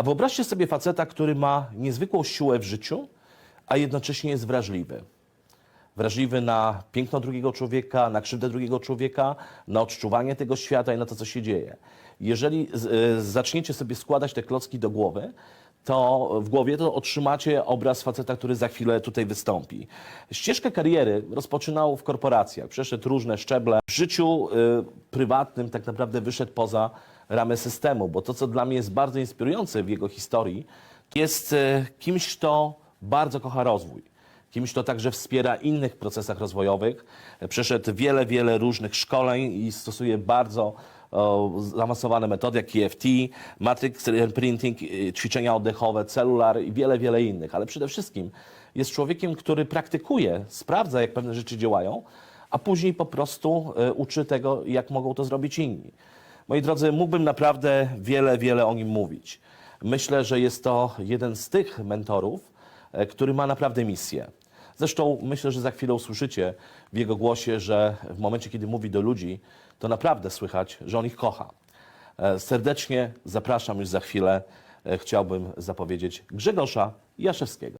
A wyobraźcie sobie faceta, który ma niezwykłą siłę w życiu, a jednocześnie jest wrażliwy. Wrażliwy na piękno drugiego człowieka, na krzywdę drugiego człowieka, na odczuwanie tego świata i na to, co się dzieje. Jeżeli y, zaczniecie sobie składać te klocki do głowy, to w głowie to otrzymacie obraz faceta, który za chwilę tutaj wystąpi. Ścieżkę kariery rozpoczynał w korporacjach, przeszedł różne szczeble. W życiu y, prywatnym tak naprawdę wyszedł poza ramy systemu, bo to, co dla mnie jest bardzo inspirujące w jego historii, jest y, kimś, kto bardzo kocha rozwój kimś, kto także wspiera innych procesach rozwojowych. Przeszedł wiele, wiele różnych szkoleń i stosuje bardzo zaawansowane metody, jak EFT, matrix printing, y, ćwiczenia oddechowe, celular i wiele, wiele innych. Ale przede wszystkim jest człowiekiem, który praktykuje, sprawdza, jak pewne rzeczy działają, a później po prostu y, uczy tego, jak mogą to zrobić inni. Moi drodzy, mógłbym naprawdę wiele, wiele o nim mówić. Myślę, że jest to jeden z tych mentorów, e, który ma naprawdę misję. Zresztą myślę, że za chwilę usłyszycie w jego głosie, że w momencie, kiedy mówi do ludzi, to naprawdę słychać, że on ich kocha. E, Serdecznie zapraszam już za chwilę. e, Chciałbym zapowiedzieć Grzegorza Jaszewskiego.